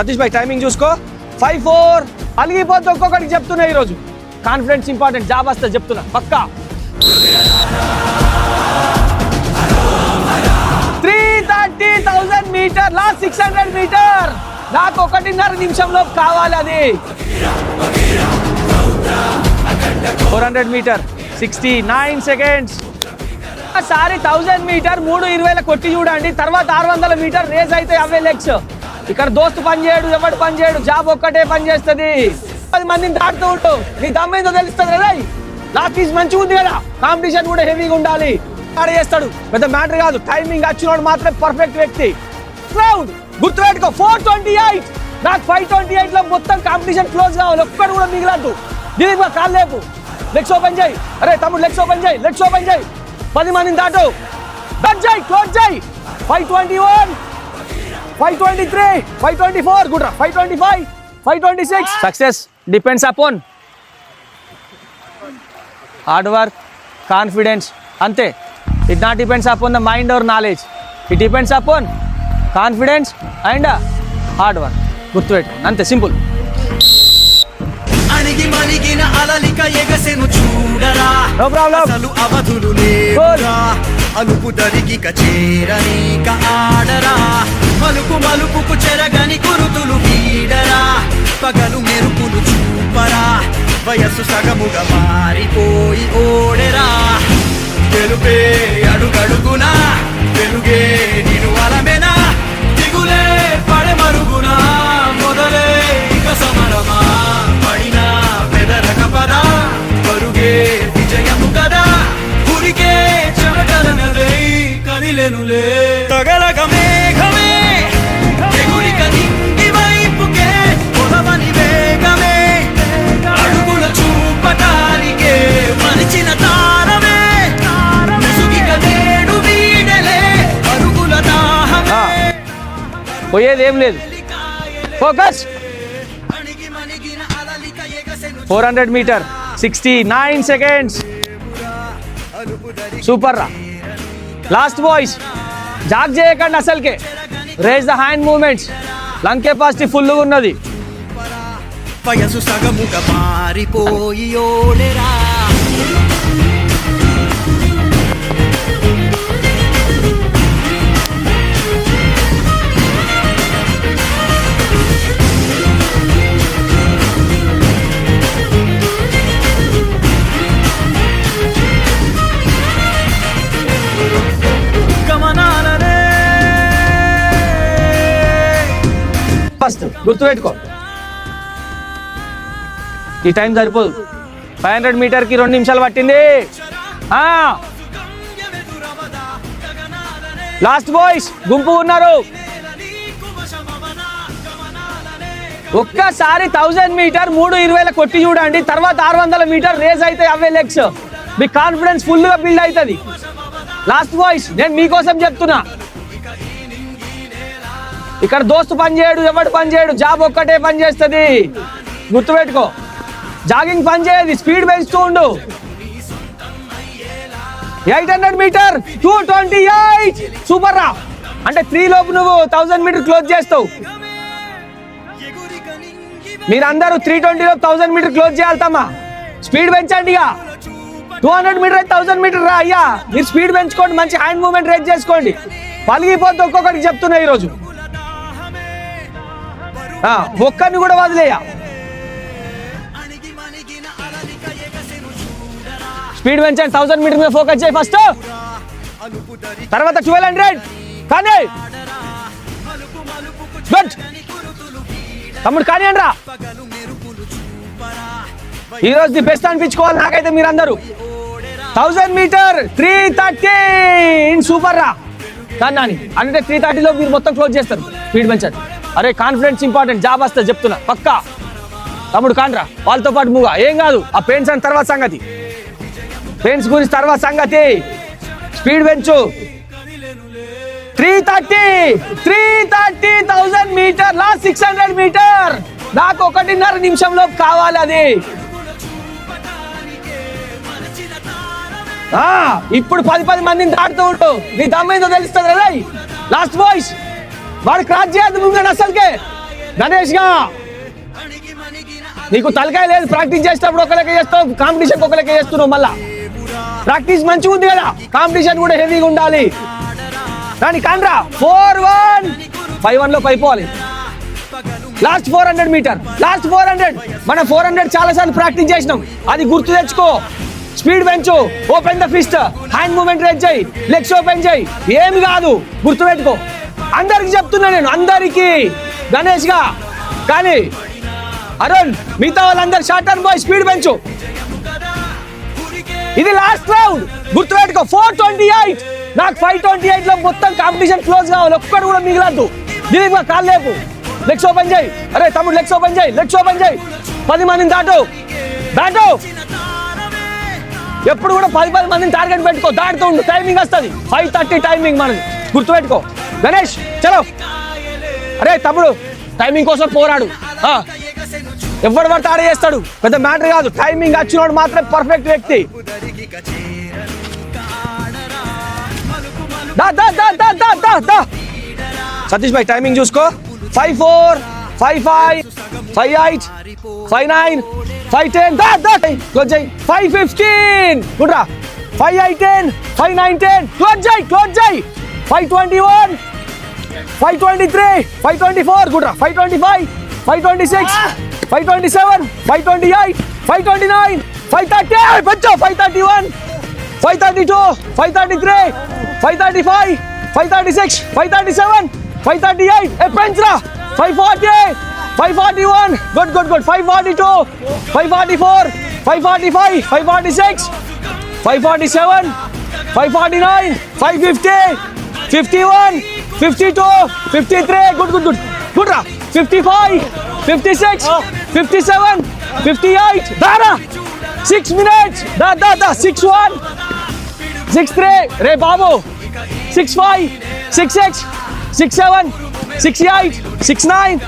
సతీష్ భాయ్ timing చూసుకో. Five four అలిగిపోతే ఒక్కొక్కడికి చెప్తున్నా ఈరోజు. కాన్ఫిడెన్స్ ఇంపార్టెంట్ జాబ్ వస్తే చెప్తున్నా. పక్కా. Three thirty thousand meter last six hundred meter నాకు ఒకటిన్నర నిమిషంలో కావాలి అది. Four hundred meter sixty nine seconds sorry thousand meter మూడు ఇరవైల కొట్టి చూడండి. తర్వాత ఆరు వందల మీటర్ రేస్ అయితే అవే లెగ్స్ ఇక్కడ దోస్తు పని చేయడు ఎవడు పని చేయడు జాబ్ ఒక్కటే పని చేస్తుంది. పది మందిని దాటుతూ ఉంటు నీ దమ్మేందో తెలుస్తుంది కదా లాస్ట్ ఈజ్ మంచిగా ఉంది కదా కాంపిటీషన్ కూడా హెవీగా ఉండాలి. ఆడ చేస్తాడు పెద్ద మ్యాటర్ కాదు టైమింగ్ వచ్చినోడు మాత్రమే పర్ఫెక్ట్ వ్యక్తి. క్రౌడ్ గుర్తుపెట్టుకో ఫోర్ ట్వంటీ ఎయిట్ నాకు ఫైవ్ ట్వంటీ ఎయిట్లో మొత్తం కాంపిటీషన్ క్లోజ్ కావాలి ఒక్కడు కూడా మిగిలద్దు. దీనికి కాలు లేపు. లెగ్స్ ఓపెన్ చేయి. అరే తమ్ముడు లెగ్స్ ఓపెన్ చేయి లెగ్స్ ఓపెన్ చేయి. పది మందిని దాటు. డట్ చేయి క్లోజ్ చేయి. Five twenty one five twenty three five twenty four good five twenty five five twenty six. Success depends upon. Hard work confidence అంతే. It not depends upon the mind or knowledge it depends upon confidence and hard work గుర్తుపెట్టు అంతే simple. అణిగి మణిగిన అలలిక ఎగసెను no problem అసలు అవధులు లేవురా. అలుపు దరిగిక చేరనీక ఆడరా. మలుపు మలుపుకు చెరగని గురుతులు వీడరా. పగలు మెరుపులు చూపరా. వయస్సు సగముగా మారిపోయి ఓ పోయేది ఏం లేదు. Focus four hundred meter sixty nine seconds super రా. లాస్ట్ బాయ్స్ జాగ్ చేయకండి అసలుకే. Raise the hand movements lung capacity ఫుల్గా ఉన్నది. వయసు సగముగా మారిపోయి గుర్తు గుర్తుపెట్టుకో. ఈ టైం సరిపోదు. ఫైవ్ హండ్రెడ్ మీటర్కి రెండు నిమిషాలు పట్టింది. లాస్ట్ బాయ్స్ గుంపు ఉన్నారు. ఒక్కసారి థౌజండ్ మీటర్ మూడు ఇరవైల కొట్టి చూడండి. తర్వాత ఆరు వందల మీటర్ రేస్ అయితే అవే లెగ్స్ మీ కాన్ఫిడెన్స్ ఫుల్గా బిల్డ్ అవుతుంది. లాస్ట్ బాయ్స్ నేను మీకోసం చెప్తున్నా. ఇక్కడ దోస్తు పని చేయడు ఎవడు పని చేయడు జాబ్ ఒక్కటే పని చేస్తుంది. గుర్తుపెట్టుకో. జాగింగ్ పని చేయదు స్పీడ్ పెంచుతూ ఉండు. Eight hundred meter two twenty eight. Super రా. అంటే త్రీ లోపు నువ్వు థౌసండ్ మీటర్ క్లోజ్ చేస్తావు. మీరందరూ three twenty thousand thousand meter close చేయాలతమ్మా speed పెంచండి ఇక. టూ హండ్రెడ్ మీటర్ అయితే థౌసండ్ మీటర్ రా అయ్యా. మీరు స్పీడ్ పెంచుకోండి మంచి హ్యాండ్ మూమెంట్ రేట్ చేసుకోండి. పలిగిపోతే ఒక్కొక్కడికి చెప్తున్నా ఈరోజు. ఒక్కరిని కూడా వదిలేయ? స్పీడ్ పెంచండి థౌసండ్ మీటర్ మీద ఫోకస్ చేయి ఫస్ట్ తర్వాత ట్వెల్వ్ హండ్రెడ్ కానీ గుడ్. తమ్ముడు కానీ రా ఈరోజు ఈ రోజు ది బెస్ట్ అనిపించుకోవాలి నాకైతే మీరందరూ. Thousand meter three thirty super రా కానీ అంటే త్రీ థర్టీలో మీరు మొత్తం క్లోజ్ చేస్తారు. స్పీడ్ పెంచండి. అరే కాన్ఫిడెన్స్ ఇంపార్టెంట్ జాబ్ వస్తే చెప్తున్నా. పక్కా. తమ్ముడు కాండ్రా వాళ్ళతో పాటు మూగా ఏం కాదు ఆ పెయిన్స్ అని తర్వాత సంగతి. పెయిన్స్ గురించి తర్వాత సంగతి. స్పీడ్ పెంచు. Three thirty three thirty thousand meter last six hundred meter నాకు ఒకటిన్నర నిమిషంలో కావాలి అది. ఇప్పుడు పది పది మందిని దాటుతూ ఉంటూ నీ దమ్మేందో తెలుస్తుంది కదా లాస్ట్ వాయిస్ వాడు క్రాస్ చేయద్దు అసలుకే. గణేష్గా నీకు తలకాయ లేదు ప్రాక్టీస్ చేసేటప్పుడు ఒకరికే చేస్తావు కాంపిటీషన్ ఒకరికే చేస్తున్నావు మళ్ళా. ప్రాక్టీస్ మంచిగా ఉంది కదా కాంపిటీషన్ కూడా హెవీగా ఉండాలి. దాని కాండ్రా ఫోర్ వన్. ఫైవ్ వన్లో పైపోవాలి last four hundred meter last four hundred. మనం ఫోర్ హండ్రెడ్ చాలా సార్లు ప్రాక్టీస్ చేసినాం. అది గుర్తు తెచ్చుకో. స్పీడ్ పెంచు open the fist. Hand movement rate చేయి లెగ్స్ ఓపెన్ చేయి. ఏమి కాదు గుర్తు పెట్టుకో. అందరికి చెప్తున్నా నేను అందరికి. గణేష్గా. కానీ అరుణ్ మిగతా వాళ్ళందరూ షార్టర్ బాయ్ స్పీడ్ పెంచు. ఇది లాస్ట్ రౌండ్ గుర్తుపెట్టుకో ఫోర్ ట్వంటీ ఎయిట్ నాకు ఫైవ్ ట్వంటీ ఎయిట్లో మొత్తం కాంపిటీషన్ క్లోజ్ కావాలి. ఒక్కడు కూడా మిగిలద్దు. దీనికి మా లేపు. లెగ్స్ ఓపెన్ చేయి. అరే తమ్ముడు లెగ్స్ ఓపెన్ చేయి. లెగ్స్ ఓపెన్ చేయి. పది మందిని దాటు. దాటు. ఎప్పుడు కూడా పది పది మందిని టార్గెట్ పెట్టుకో దాటుతూ ఉండు టైమింగ్ వస్తుంది. ఫైవ్ థర్టీ టైమింగ్ మనది. గుర్తుపెట్టుకో. గణేష్ చలో. అరే తమ్ముడు టైమింగ్ కోసం పోరాడు. ఆ, ఎవడు పడితే ఆడ చేస్తాడు. పెద్ద మ్యాటర్ కాదు. టైమింగ్ వచ్చినోడు మాత్రం పర్ఫెక్ట్ వ్యక్తి. సతీష్ భాయ్ టైమింగ్ చూసుకో. Five four five five five eight five nine five ten దా దా క్లోజ్ చేయి five fifteen గుడ్రా five eight ten five nine ten close చేయి క్లోజ్ చేయి five twenty one five twenty three five twenty four గుడ్రా five twenty five five twenty six five twenty seven five twenty eight five twenty nine five thirty బచ్చో five thirty one five thirty two five thirty three five thirty five five thirty six five thirty seven five thirty eight ఏ పెంచరా five forty 541, good, good, good. 542, 544, 545, 546, 547, 549, 550, 51, 52, 53, good, good, good. Good, 55, 56, 57, 58, Dara. 6 minutes, da, da, da. 6 1, 6 3, Re Babu. 6 5, 6 6, 6 7, 6 8, 6 9.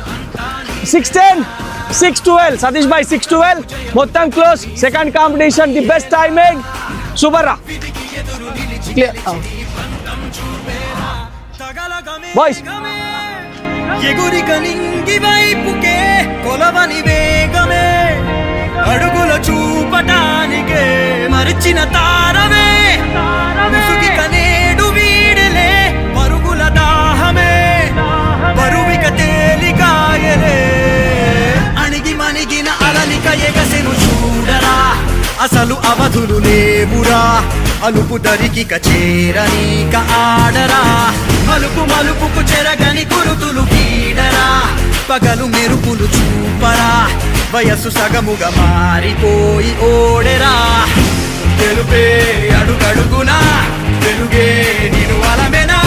Six ten six twelve Satish భాయ్ six twelve మొత్తం close second competition the best timing super రా తగలగమే boys ఎగురి కనింగి వైపుకే కొలవని వేగమే అడుగుల చూపటానికే మరిచిన తా అసలు అవధులు లేవురా. అలుపు దరికి చేరనీక ఆడరా. మలుపు మలుపుకు చెరగని గురుతులు కీడరా పగలు మెరుపులు చూపరా. వయస్సు సగముగా మారిపోయి ఓడెరా. తెలుపే అడుగడుగునా. తెలుగే నిను అలమెనా.